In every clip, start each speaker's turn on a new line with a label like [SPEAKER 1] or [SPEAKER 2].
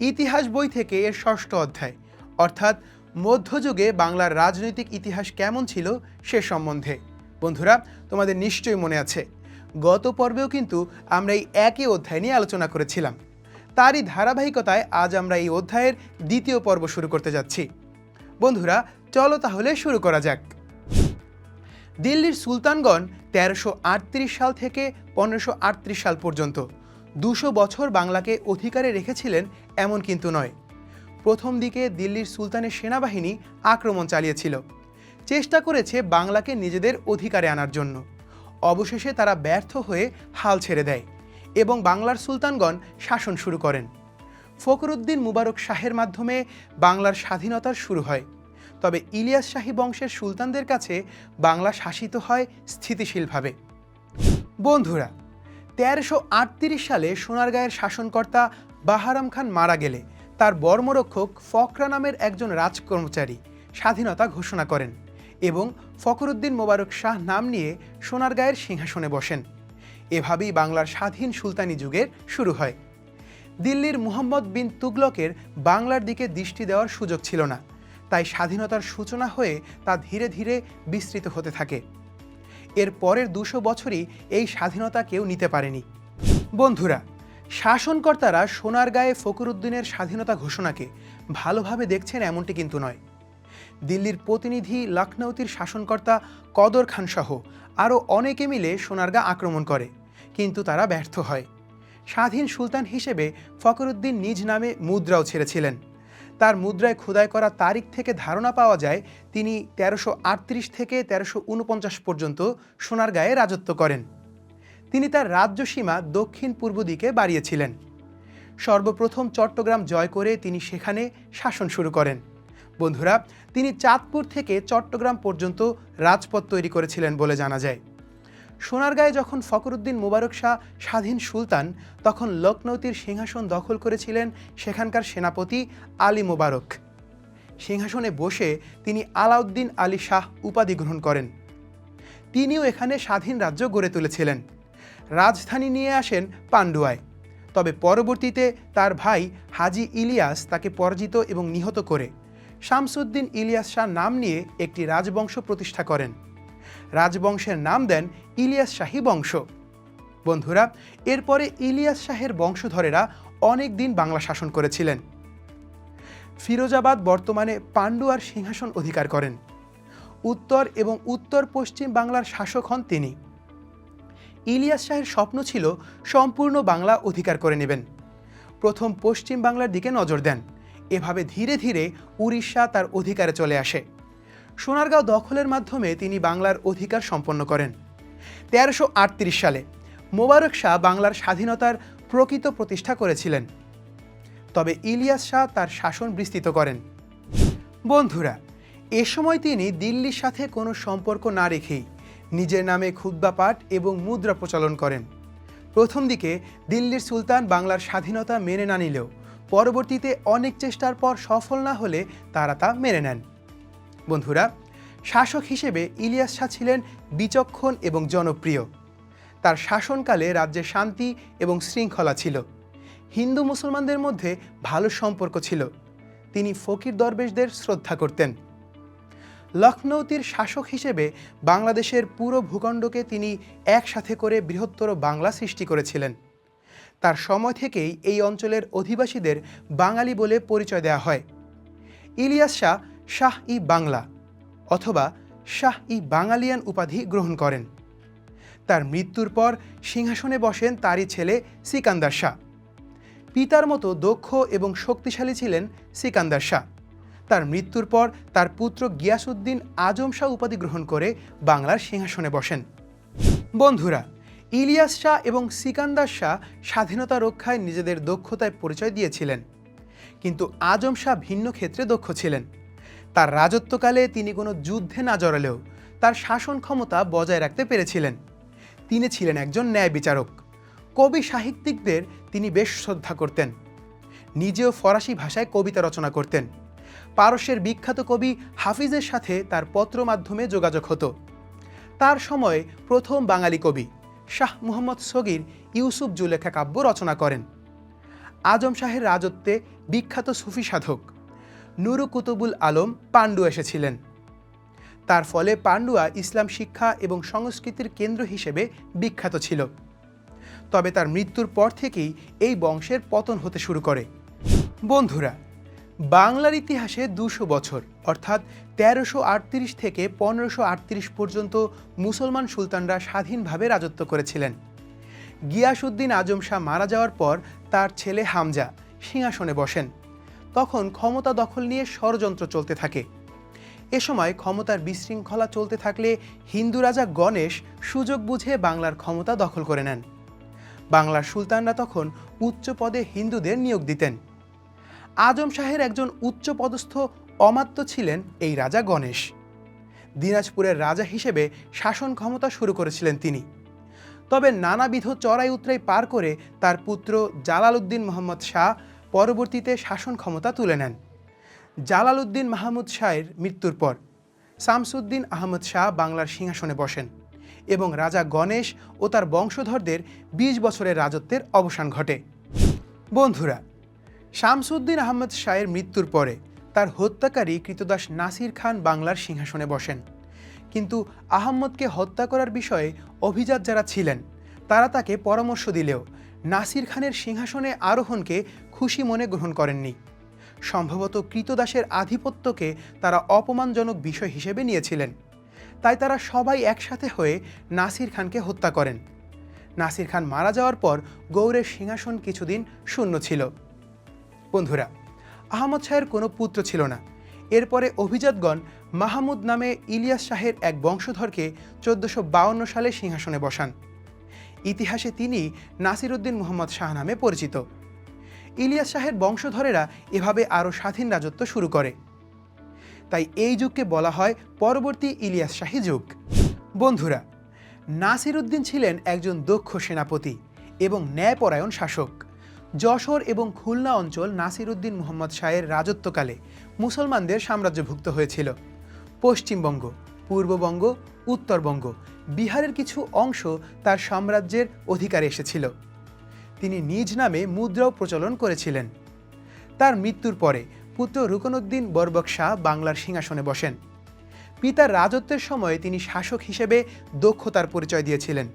[SPEAKER 1] ইতিহাস বই থেকে এর ষষ্ঠ অধ্যায়। অর্থাৎ মধ্যযুগে বাংলার রাজনৈতিক ইতিহাস কেমন ছিল সে সম্বন্ধে। বন্ধুরা, তোমাদের নিশ্চয়ই মনে আছে। গত পর্বেও কিন্তু আমরা এই একই অধ্যায় নিয়ে আলোচনা করেছিলাম। তারই ধারাবাহিকতায় আজ আমরা এই অধ্যায়ের দ্বিতীয় পর্ব শুরু করতে যাচ্ছি। বন্ধুরা, চলো তাহলে শুরু করা যাক। দিল্লির সুলতানগণ তেরোশো সাল থেকে পনেরোশো সাল পর্যন্ত। দুশো বছর বাংলাকে অধিকারে রেখেছিলেন এমন কিন্তু নয়। প্রথম দিকে দিল্লির সুলতানের সেনাবাহিনী আক্রমণ চালিয়েছিল। চেষ্টা করেছে বাংলাকে নিজেদের অধিকারে আনার জন্য। অবশেষে তারা ব্যর্থ হয়ে হাল ছেড়ে দেয় এবং বাংলার সুলতানগণ শাসন শুরু করেন। ফখরুদ্দিন মুবারক শাহের মাধ্যমে বাংলার স্বাধীনতার শুরু হয়। তবে ইলিয়াস শাহী বংশের সুলতানদের কাছে বাংলা শাসিত হয় স্থিতিশীলভাবে। বন্ধুরা তেরোশো সালে সোনারগাঁয়ের শাসনকর্তা বাহারাম খান মারা গেলে তার বর্মরক্ষক ফকরা নামের একজন রাজকর্মচারী স্বাধীনতা ঘোষণা করেন এবং ফখরুদ্দিন মোবারক শাহ নাম নিয়ে সোনারগাঁয়ের সিংহাসনে বসেন। এভাবেই বাংলার স্বাধীন সুলতানি যুগের শুরু হয়। দিল্লির মুহাম্মদ বিন তুগলকের বাংলার দিকে দৃষ্টি দেওয়ার সুযোগ ছিল না, তাই স্বাধীনতার সূচনা হয়ে তা ধীরে ধীরে বিস্তৃত হতে থাকে। এর পরের দুশো বছরই এই স্বাধীনতা কেউ নিতে পারেনি। বন্ধুরা, শাসনকর্তারা সোনারগাঁয়ে ফখরুদ্দিনের স্বাধীনতা ঘোষণাকে ভালোভাবে দেখছেন এমনটি কিন্তু নয়। দিল্লির প্রতিনিধি, লখনৌতির শাসনকর্তা কদর খান সহ আরও অনেকে মিলে সোনারগাঁ আক্রমণ করে, কিন্তু তারা ব্যর্থ হয়। স্বাধীন সুলতান হিসেবে ফখরুদ্দিন নিজ নামে মুদ্রাও ছেড়েছিলেন। তার মুদ্রায় খোদাই করা তারিখ থেকে ধারণা পাওয়া যায়, তিনি তেরোশো থেকে তেরোশো পর্যন্ত সোনার সোনারগাঁয়ে রাজত্ব করেন। তিনি তার রাজ্য সীমা দক্ষিণ পূর্ব দিকে বাড়িয়েছিলেন। সর্বপ্রথম চট্টগ্রাম জয় করে তিনি সেখানে শাসন শুরু করেন। বন্ধুরা, তিনি চাঁদপুর থেকে চট্টগ্রাম পর্যন্ত রাজপথ তৈরি করেছিলেন বলে জানা যায়। সোনারগাঁয়ে যখন ফখরুদ্দিন মোবারক শাহ, স্বাধীন সুলতান, তখন লখনৌতির সিংহাসন দখল করেছিলেন সেখানকার সেনাপতি আলী মোবারক। সিংহাসনে বসে তিনি আলাউদ্দিন আলী শাহ উপাধি গ্রহণ করেন। তিনিও এখানে স্বাধীন রাজ্য গড়ে তুলেছিলেন। রাজধানী নিয়ে আসেন পান্ডুয়ায়। তবে পরবর্তীতে তার ভাই হাজি ইলিয়াস তাকে পরাজিত এবং নিহত করে। শামসুদ্দিন ইলিয়াস শাহ নাম নিয়ে একটি রাজবংশ প্রতিষ্ঠা করেন। রাজবংশের নাম দেন ইলিয়াস শাহী বংশ। বন্ধুরা, এরপরে ইলিয়াস শাহের বংশধরেরা অনেক দিন বাংলা শাসন করেছিলেন। ফিরোজাবাদ বর্তমানে পান্ডুয়ার সিংহাসন অধিকার করেন। উত্তর এবং উত্তর পশ্চিম বাংলার শাসক হন তিনি। ইলিয়াস শাহের স্বপ্ন ছিল সম্পূর্ণ বাংলা অধিকার করে নেবেন। প্রথম পশ্চিম বাংলার দিকে নজর দেন। এভাবে ধীরে ধীরে উড়িষ্যা তার অধিকারে চলে আসে। সোনারগাঁও দখলের মাধ্যমে তিনি বাংলার অধিকার সম্পন্ন করেন। তেরোশো সালে মোবারক শাহ বাংলার স্বাধীনতার প্রকৃত প্রতিষ্ঠা করেছিলেন। তবে ইলিয়াস শাহ তার শাসন বিস্তৃত করেন। বন্ধুরা, এ সময় তিনি দিল্লির সাথে কোনো সম্পর্ক না রেখেই নিজের নামে খুদ্া পাঠ এবং মুদ্রা প্রচলন করেন। প্রথম দিকে দিল্লির সুলতান বাংলার স্বাধীনতা মেনে না নিলেও পরবর্তীতে অনেক চেষ্টার পর সফল না হলে তারা তা মেনে নেন। বন্ধুরা, শাসক হিসেবে ইলিয়াস শাহ ছিলেন বিচক্ষণ এবং জনপ্রিয়। তার শাসনকালে রাজ্যে শান্তি এবং শৃঙ্খলা ছিল। হিন্দু মুসলমানদের মধ্যে ভালো সম্পর্ক ছিল। তিনি ফকির দরবেশদের শ্রদ্ধা করতেন। লখনৌতির শাসক হিসেবে বাংলাদেশের পুরো ভূখণ্ডকে তিনি একসাথে করে বৃহত্তর বাংলা সৃষ্টি করেছিলেন। তার সময় থেকেই এই অঞ্চলের অধিবাসীদের বাঙালি বলে পরিচয় দেওয়া হয়। ইলিয়াস শাহ শাহ ই বাংলা অথবা শাহ ই বাঙালিয়ান উপাধি গ্রহণ করেন। তার মৃত্যুর পর সিংহাসনে বসেন তারই ছেলে সিকান্দার শাহ। পিতার মতো দক্ষ এবং শক্তিশালী ছিলেন সিকান্দার শাহ। তার মৃত্যুর পর তার পুত্র গিয়াসুদ্দিন আজম শাহ উপাধি গ্রহণ করে বাংলার সিংহাসনে বসেন। বন্ধুরা, ইলিয়াস শাহ এবং সিকান্দার শাহ স্বাধীনতা রক্ষায় নিজেদের দক্ষতায় পরিচয় দিয়েছিলেন। কিন্তু আজম শাহ ভিন্ন ক্ষেত্রে দক্ষ ছিলেন। তার রাজত্বকালে তিনি কোনো যুদ্ধে না জড়ালেও তার শাসন ক্ষমতা বজায় রাখতে পেরেছিলেন। তিনি ছিলেন একজন ন্যায় বিচারক। কবি সাহিত্যিকদের তিনি বেশ শ্রদ্ধা করতেন। নিজেও ফরাসি ভাষায় কবিতা রচনা করতেন। পারস্যের বিখ্যাত কবি হাফিজের সাথে তার পত্র মাধ্যমে যোগাযোগ হতো। তার সময়ে প্রথম বাঙালি কবি শাহ মুহম্মদ সগির ইউসুফ জুলেখা কাব্য রচনা করেন। আজম শাহের রাজত্বে বিখ্যাত সুফি সাধক। নুরু কুতুবুল আলম পাণ্ডু এসেছিলেন। তার ফলে পাণ্ডুয়া ইসলাম শিক্ষা এবং সংস্কৃতির কেন্দ্র হিসেবে বিখ্যাত ছিল। তবে তার মৃত্যুর পর থেকেই এই বংশের পতন হতে শুরু করে। বন্ধুরা, বাংলার ইতিহাসে দুশো বছর, অর্থাৎ তেরোশো আটত্রিশ থেকে পনেরোশো আটত্রিশ পর্যন্ত মুসলমান সুলতানরা স্বাধীনভাবে রাজত্ব করেছিলেন। গিয়াসুদ্দিন আজম শাহ মারা যাওয়ার পর তার ছেলে হামজা সিংহাসনে বসেন। তখন ক্ষমতা দখল নিয়ে ষড়যন্ত্র চলতে থাকে। এ সময় ক্ষমতার বিশৃঙ্খলা চলতে থাকলে হিন্দু রাজা গণেশ সুযোগ বুঝে বাংলার ক্ষমতা দখল করে নেন। বাংলার সুলতানরা তখন উচ্চ পদে হিন্দুদের নিয়োগ দিতেন। আজম শাহের একজন উচ্চ পদস্থ অমাত্য ছিলেন এই রাজা গণেশ। দিনাজপুরের রাজা হিসেবে শাসন ক্ষমতা শুরু করেছিলেন তিনি। তবে নানাবিধ চড়াই উতরাই পার করে তার পুত্র জালালউদ্দিন মোহাম্মদ শাহ পরবর্তীতে শাসন ক্ষমতা তুলে নেন। জালালউদ্দিন মাহমুদ শাহের মৃত্যুর পর শামসুদ্দিন আহমদ শাহ বাংলার সিংহাসনে বসেন এবং রাজা গণেশ ও তার বংশধরদের ২০ বছরের রাজত্বের অবসান ঘটে। বন্ধুরা, শামসুদ্দিন আহমদ শাহের মৃত্যুর পরে তার হত্যাকারী কৃতদাস নাসির খান বাংলার সিংহাসনে বসেন। কিন্তু আহম্মদকে হত্যা করার বিষয়ে অভিজাত যারা ছিলেন, তারা তাকে পরামর্শ দিলেও নাসির খানের সিংহাসনে আরোহণকে খুশি মনে গ্রহণ করেননি। সম্ভবত কৃতদাসের আধিপত্যকে তারা অপমানজনক বিষয় হিসেবে নিয়েছিলেন। তাই তারা সবাই একসাথে হয়ে নাসির খানকে হত্যা করেন। নাসির খান মারা যাওয়ার পর গৌরের সিংহাসন কিছুদিন শূন্য ছিল। বন্ধুরা, আহমদ শাহের কোনো পুত্র ছিল না। এরপরে অভিজাতগণ মাহমুদ নামে ইলিয়াস শাহের এক বংশধরকে চোদ্দশো বাউন্ন সালে সিংহাসনে বসান। ইতিহাসে তিনি নাসিরুদ্দিন মোহাম্মদ শাহ নামে পরিচিত। ইলিয়াস শাহের বংশধরেরা এভাবে আরও স্বাধীন রাজত্ব শুরু করে। তাই এই যুগকে বলা হয় পরবর্তী ইলিয়াস শাহী যুগ। বন্ধুরা, নাসিরুদ্দিন ছিলেন একজন দক্ষ সেনাপতি এবং ন্যায়পরায়ণ শাসক। যশোর এবং খুলনা অঞ্চল নাসিরুদ্দিন মোহাম্মদ শাহের রাজত্বকালে মুসলমানদের সাম্রাজ্যভুক্ত হয়েছিল। পশ্চিমবঙ্গ, পূর্ববঙ্গ, উত্তরবঙ্গ, বিহারের কিছু অংশ তার সাম্রাজ্যের অধিকারে এসেছিল। তিনি নিজ নামে মুদ্রাও প্রচলন করেছিলেন। তার মৃত্যুর পরে পুত্র রুকনুদ্দিন বরবক শাহ বাংলার সিংহাসনে বসেন। পিতার রাজত্বের সময় তিনি শাসক হিসেবে দক্ষতার পরিচয় দিয়েছিলেন।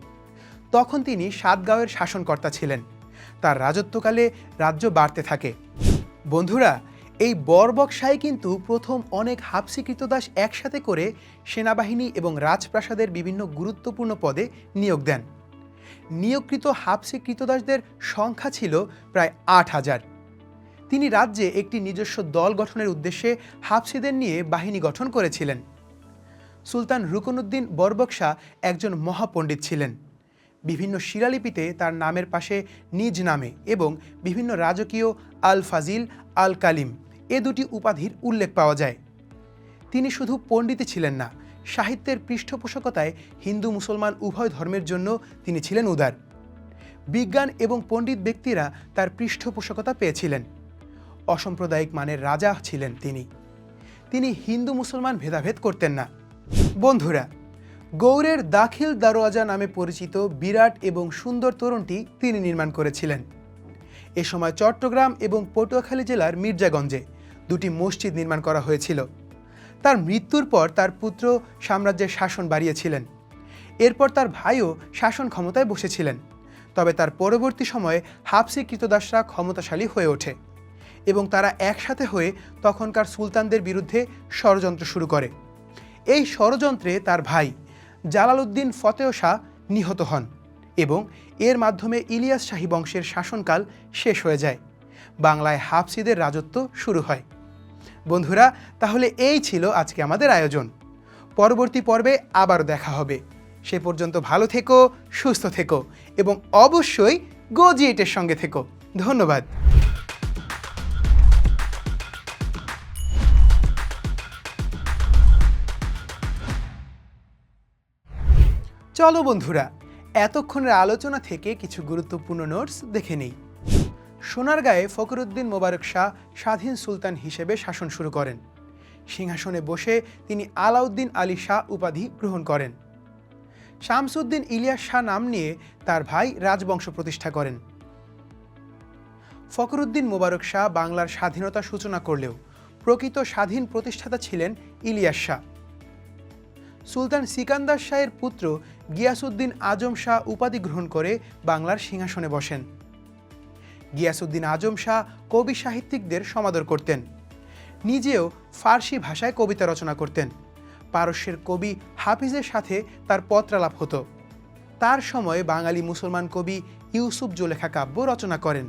[SPEAKER 1] তখন তিনি সাতগাঁওয়ের শাসনকর্তা ছিলেন। তার রাজত্বকালে রাজ্য বাড়তে থাকে। বন্ধুরা, এই বর্বক শাহী কিন্তু প্রথম অনেক হাফসি কৃতদাস একসাথে করে সেনাবাহিনী এবং রাজপ্রাসাদের বিভিন্ন গুরুত্বপূর্ণ পদে নিয়োগ দেন। নিয়োগকৃত হাফসি কৃতদাসদের সংখ্যা ছিল প্রায় আট হাজার। তিনি রাজ্যে একটি নিজস্ব দল গঠনের উদ্দেশ্যে হাফসিদের নিয়ে বাহিনী গঠন করেছিলেন। সুলতান রুকনুদ্দিন বরবক শাহ একজন মহাপণ্ডিত ছিলেন। বিভিন্ন শিলালিপিতে তার নামের পাশে নিজ নামে এবং বিভিন্ন রাজকীয় আল ফাজিল আল কালিম এ দুটি উপাধির উল্লেখ পাওয়া যায়। তিনি শুধু পণ্ডিতই ছিলেন না সাহিত্যের পৃষ্ঠপোষকতায় হিন্দু মুসলমান উভয় ধর্মের জন্য তিনি ছিলেন উদার। বিজ্ঞান এবং পণ্ডিত ব্যক্তিরা তার পৃষ্ঠপোষকতা পেয়েছিলেন। অসাম্প্রদায়িক মানের রাজা ছিলেন তিনি। তিনি হিন্দু মুসলমান ভেদাভেদ করতেন না। বন্ধুরা গৌড়ের দাখিল দারোয়াজা নামে পরিচিত বিরাট এবং সুন্দর তোরণটি তিনি নির্মাণ করেছিলেন। এ সময় চট্টগ্রাম এবং পটুয়াখালী জেলার মির্জাগঞ্জে দুটি মসজিদ নির্মাণ করা হয়েছিল। তার মৃত্যুর পর তার পুত্র সাম্রাজ্যের শাসন বাড়িয়েছিলেন। এরপর তার ভাইও শাসন ক্ষমতায় বসেছিলেন। তবে তার পরবর্তী সময়ে হাফসি কৃতদাসরা ক্ষমতাশালী হয়ে ওঠে এবং তারা একসাথে হয়ে তখনকার সুলতানদের বিরুদ্ধে ষড়যন্ত্র শুরু করে। এই ষড়যন্ত্রে তার ভাই জালালউদ্দিন ফতেহ শাহ নিহত হন এবং এর মাধ্যমে ইলিয়াস শাহী বংশের শাসনকাল শেষ হয়ে যায়। বাংলায় হাফসিদের রাজত্ব শুরু হয়। বন্ধুরা, তাহলে এই ছিল আজকে আমাদের আয়োজন। পরবর্তী পর্বে আবার দেখা হবে। সে পর্যন্ত ভালো থেকো, সুস্থ থেকো এবং অবশ্যই গোজিয়েটের সঙ্গে থেকো। ধন্যবাদ। চলো বন্ধুরা, এতক্ষণের আলোচনা থেকে কিছু গুরুত্বপূর্ণ নোটস দেখে নিই। সোনারগাঁয়ে ফখরুদ্দিন মোবারক শাহ স্বাধীন সুলতান হিসেবে শাসন শুরু করেন। সিংহাসনে বসে তিনি আলাউদ্দিন আলী শাহ উপাধি গ্রহণ করেন। শামসুদ্দিন ইলিয়াস শাহ নাম নিয়ে তার ভাই রাজবংশ প্রতিষ্ঠা করেন। ফখরুদ্দিন মোবারক শাহ বাংলার স্বাধীনতা সূচনা করলেও প্রকৃত স্বাধীন প্রতিষ্ঠাতা ছিলেন ইলিয়াস শাহ। সুলতান সিকান্দার শাহের পুত্র গিয়াসুদ্দিন আজম শাহ উপাধি গ্রহণ করে বাংলার সিংহাসনে বসেন। গিয়াসুদ্দিন আজম শাহ কবি সাহিত্যিকদের সমাদর করতেন। নিজেও ফার্সি ভাষায় কবিতা রচনা করতেন। পারস্যের কবি হাফিজের সাথে তার পত্রালাপ হতো। তার সময়ে বাঙালি মুসলমান কবি ইউসুফ জোলেখা কাব্য রচনা করেন।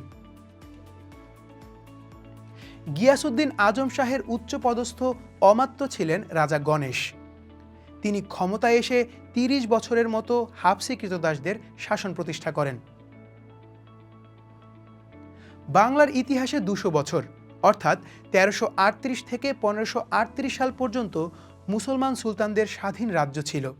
[SPEAKER 1] গিয়াসুদ্দিন আজম শাহের উচ্চপদস্থ অমাত্য ছিলেন রাজা গণেশ। তিনি ক্ষমতায় এসে তিরিশ বছরের মতো হাফসি কৃতদাসদের শাসন প্রতিষ্ঠা করেন। বাংলার ইতিহাসে দুশো বছর, অর্থাৎ তেরোশো থেকে পনেরোশো সাল পর্যন্ত মুসলমান সুলতানদের স্বাধীন রাজ্য ছিল।